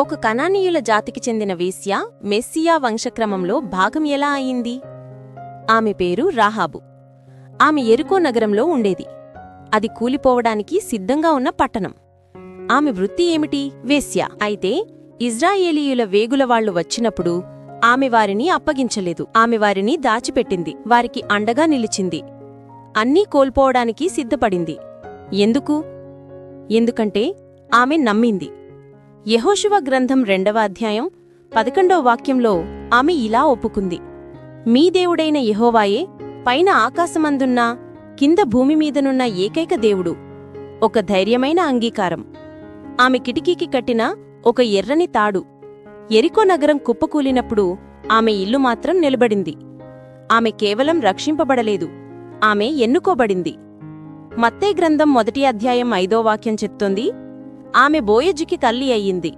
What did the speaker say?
ఒక కనానీయుల జాతికి చెందిన వేశ్య మెస్సియా వంశక్రమంలో భాగం ఎలా అయింది? ఆమె పేరు రాహాబు. ఆమె ఎరుకో నగరంలో ఉండేది. అది కూలిపోవడానికి సిద్ధంగా ఉన్న పట్టణం. ఆమె వృత్తి ఏమిటి? వేశ్య. అయితే ఇజ్రాయేలీయుల వేగులవాళ్ళు వచ్చినప్పుడు ఆమె వారిని అప్పగించలేదు. ఆమె వారిని దాచిపెట్టింది. వారికి అండగా నిలిచింది. అన్నీ కోల్పోవడానికి సిద్ధపడింది. ఎందుకు? ఎందుకంటే ఆమె నమ్మింది. యహోశివ గ్రంథం రెండవ అధ్యాయం పదకొండవ వాక్యంలో ఆమె ఇలా ఒప్పుకుంది. మీ దేవుడైన యహోవాయే పైన ఆకాశమందున్నా కింద భూమి మీదనున్న ఏకైక దేవుడు ఒక ధైర్యమైన అంగీకారం. ఆమె కిటికీకి కట్టిన ఒక ఎర్రని తాడు ఎరికో నగరం కుప్పకూలినప్పుడు ఆమె ఇల్లు మాత్రం నిలబడింది. ఆమె కేవలం రక్షింపబడలేదు ఆమె ఎన్నుకోబడింది. మత్తే గ్రంథం మొదటి అధ్యాయం ఐదో వాక్యం చెప్తోంది ఆమె బోయజుకి తల్లి అయ్యింది.